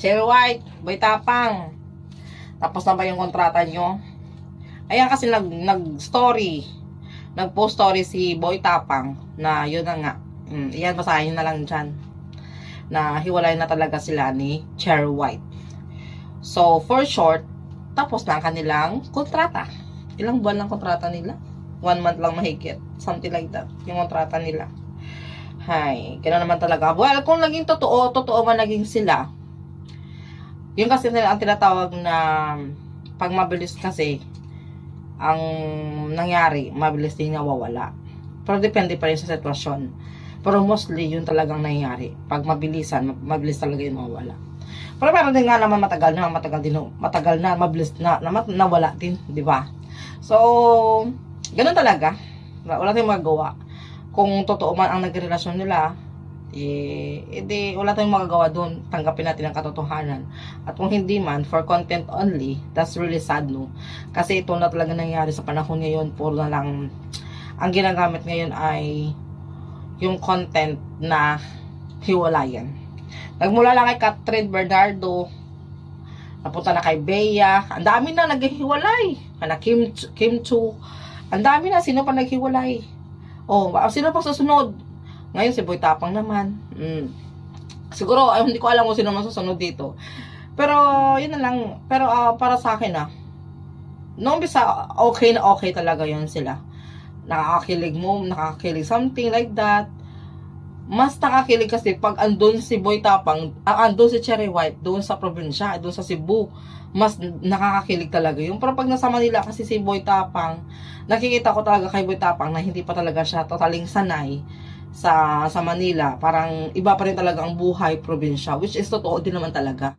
Cherry White, Boy Tapang. Tapos na ba yung kontrata nyo? Ayan kasi nag, nag-story. Nag-post story si Boy Tapang na yun na nga. Mm, yan, basahin na lang dyan. Na hiwalay na talaga sila ni Cherry White. So, for short, tapos na ang kanilang kontrata. Ilang buwan lang kontrata nila? One month lang mahigit. Something like that. Yung kontrata nila. Hay, gano'n naman talaga. Well, kung naging totoo, totoo man naging sila, yun kasi nila ang tinatawag na pag mabilis kasi, ang nangyari, mabilis din nawawala. Pero depende pa rin sa sitwasyon. Pero mostly, yun talagang nangyayari. Pag mabilisan, mabilis talaga yung mawala. Pero meron din nga naman matagal na, matagal din, matagal na, mabilis na, na nawala din, di ba? So, ganun talaga. Wala tayong magagawa. Kung totoo man ang nagrelasyon nila, eh, edi wala tayong magagawa doon. Tanggapin natin ang katotohanan. At kung hindi man, for content only, that's really sad, no? Kasi ito na talaga nangyari sa panahon ngayon, puro na lang, ang ginagamit ngayon ay yung content na hiwalayan. Nagmula lang kay Catherine Bernardo, napunta na kay Bea, ang dami na naghihiwalay. Ana Kim Kim Chu, ang dami na sino pa naghiwalay. Oh, sino pa susunod? Ngayon si Boy Tapang naman. Mm. Siguro ay, hindi ko alam kung sino man susunod dito. Pero yun na lang, pero ah, para sa akin ah, noong bisa okay na okay talaga yun sila. Nakakakilig mo, nakakakilig something like that mas nakakilig kasi pag andun si Boy Tapang, ah, andun si Cherry White, doon sa probinsya, doon sa Cebu, mas nakakakilig talaga yung Pero pag nasa Manila kasi si Boy Tapang, nakikita ko talaga kay Boy Tapang na hindi pa talaga siya totaling sanay sa sa Manila. Parang iba pa rin talaga ang buhay probinsya, which is totoo din naman talaga.